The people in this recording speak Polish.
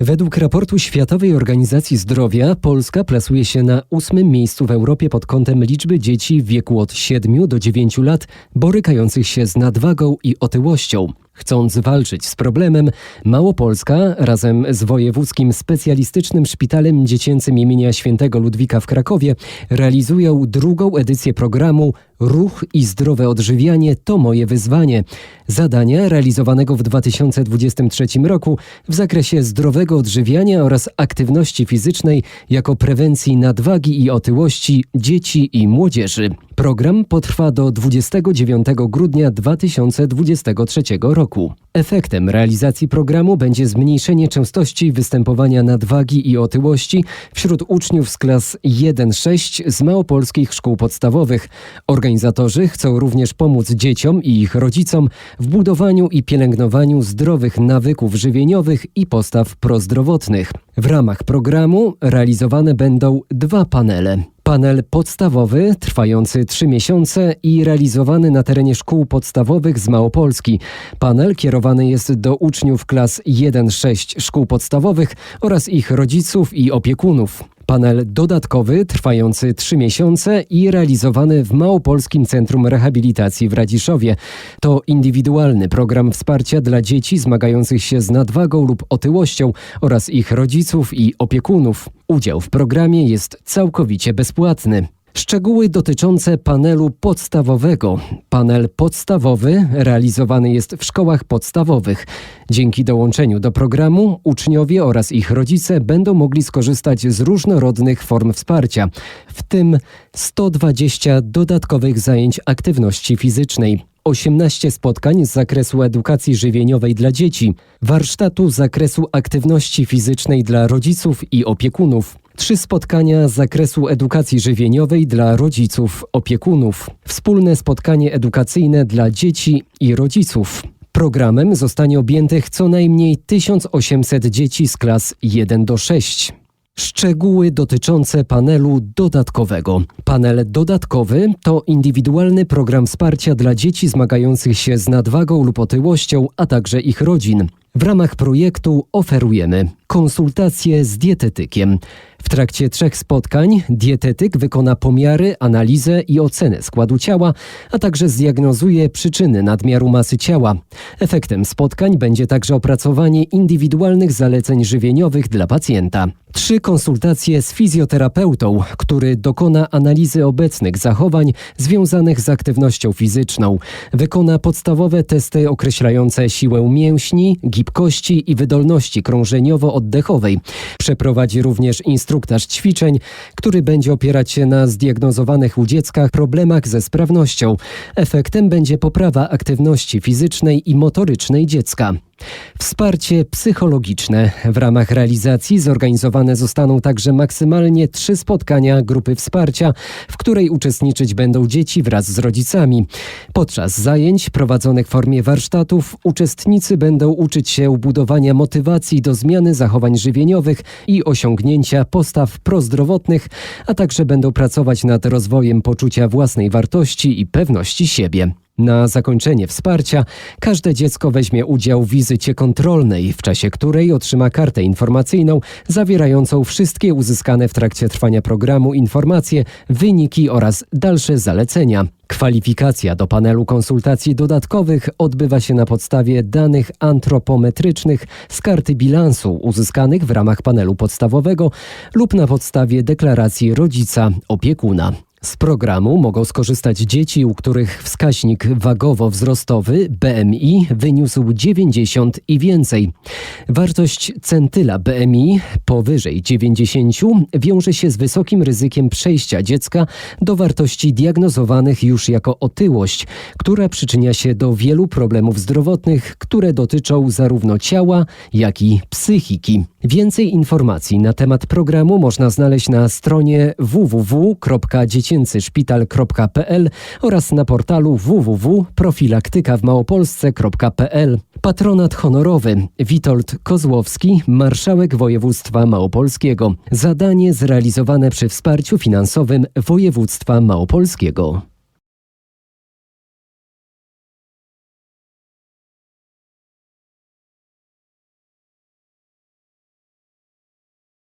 Według raportu Światowej Organizacji Zdrowia Polska plasuje się na ósmym miejscu w Europie pod kątem liczby dzieci w wieku od 7 do 9 lat borykających się z nadwagą i otyłością. Chcąc walczyć z problemem, Małopolska razem z Wojewódzkim Specjalistycznym Szpitalem Dziecięcym imienia Świętego Ludwika w Krakowie realizują drugą edycję programu Ruch i zdrowe odżywianie to moje wyzwanie. Zadania realizowanego w 2023 roku w zakresie zdrowego odżywiania oraz aktywności fizycznej jako prewencji nadwagi i otyłości dzieci i młodzieży. Program potrwa do 29 grudnia 2023 roku. Efektem realizacji programu będzie zmniejszenie częstości występowania nadwagi i otyłości wśród uczniów z klas 1-6 z małopolskich szkół podstawowych. Organizatorzy chcą również pomóc dzieciom i ich rodzicom w budowaniu i pielęgnowaniu zdrowych nawyków żywieniowych i postaw prozdrowotnych. W ramach programu realizowane będą dwa panele. Panel podstawowy, trwający trzy miesiące i realizowany na terenie szkół podstawowych z Małopolski. Panel kierowany jest do uczniów klas 1-6 szkół podstawowych oraz ich rodziców i opiekunów. Panel dodatkowy, trwający trzy miesiące i realizowany w Małopolskim Centrum Rehabilitacji w Radziszowie. To indywidualny program wsparcia dla dzieci zmagających się z nadwagą lub otyłością oraz ich rodziców i opiekunów. Udział w programie jest całkowicie bezpłatny. Szczegóły dotyczące panelu podstawowego. Panel podstawowy realizowany jest w szkołach podstawowych. Dzięki dołączeniu do programu uczniowie oraz ich rodzice będą mogli skorzystać z różnorodnych form wsparcia, w tym 120 dodatkowych zajęć aktywności fizycznej. 18 spotkań z zakresu edukacji żywieniowej dla dzieci, warsztatu z zakresu aktywności fizycznej dla rodziców i opiekunów, Trzy spotkania z zakresu edukacji żywieniowej dla rodziców, opiekunów. Wspólne spotkanie edukacyjne dla dzieci i rodziców. Programem zostanie objętych co najmniej 1800 dzieci z klas 1 do 6. Szczegóły dotyczące panelu dodatkowego. Panel dodatkowy to indywidualny program wsparcia dla dzieci zmagających się z nadwagą lub otyłością, a także ich rodzin. W ramach projektu oferujemy konsultacje z dietetykiem. W trakcie trzech spotkań dietetyk wykona pomiary, analizę i ocenę składu ciała, a także zdiagnozuje przyczyny nadmiaru masy ciała. Efektem spotkań będzie także opracowanie indywidualnych zaleceń żywieniowych dla pacjenta. Trzy konsultacje z fizjoterapeutą, który dokona analizy obecnych zachowań związanych z aktywnością fizyczną. Wykona podstawowe testy określające siłę mięśni, gibkości i wydolności krążeniowo-oddechowej. Przeprowadzi również instruktaż ćwiczeń, który będzie opierać się na zdiagnozowanych u dziecka problemach ze sprawnością. Efektem będzie poprawa aktywności fizycznej i motorycznej dziecka. Wsparcie psychologiczne. W ramach realizacji zorganizowane zostaną także maksymalnie trzy spotkania grupy wsparcia, w której uczestniczyć będą dzieci wraz z rodzicami. Podczas zajęć prowadzonych w formie warsztatów uczestnicy będą uczyć się budowania motywacji do zmiany zachowań żywieniowych i osiągnięcia postaw prozdrowotnych, a także będą pracować nad rozwojem poczucia własnej wartości i pewności siebie. Na zakończenie wsparcia każde dziecko weźmie udział w wizycie kontrolnej, w czasie której otrzyma kartę informacyjną zawierającą wszystkie uzyskane w trakcie trwania programu informacje, wyniki oraz dalsze zalecenia. Kwalifikacja do panelu konsultacji dodatkowych odbywa się na podstawie danych antropometrycznych z karty bilansu uzyskanych w ramach panelu podstawowego lub na podstawie deklaracji rodzica opiekuna. Z programu mogą skorzystać dzieci, u których wskaźnik wagowo-wzrostowy BMI wyniósł 90 i więcej. Wartość centyla BMI powyżej 90 wiąże się z wysokim ryzykiem przejścia dziecka do wartości diagnozowanych już jako otyłość, która przyczynia się do wielu problemów zdrowotnych, które dotyczą zarówno ciała, jak i psychiki. Więcej informacji na temat programu można znaleźć na stronie www.dziecięcyszpital.pl oraz na portalu www.profilaktykawmałopolsce.pl. Patronat honorowy Witold Kozłowski, marszałek województwa małopolskiego. Zadanie zrealizowane przy wsparciu finansowym województwa małopolskiego.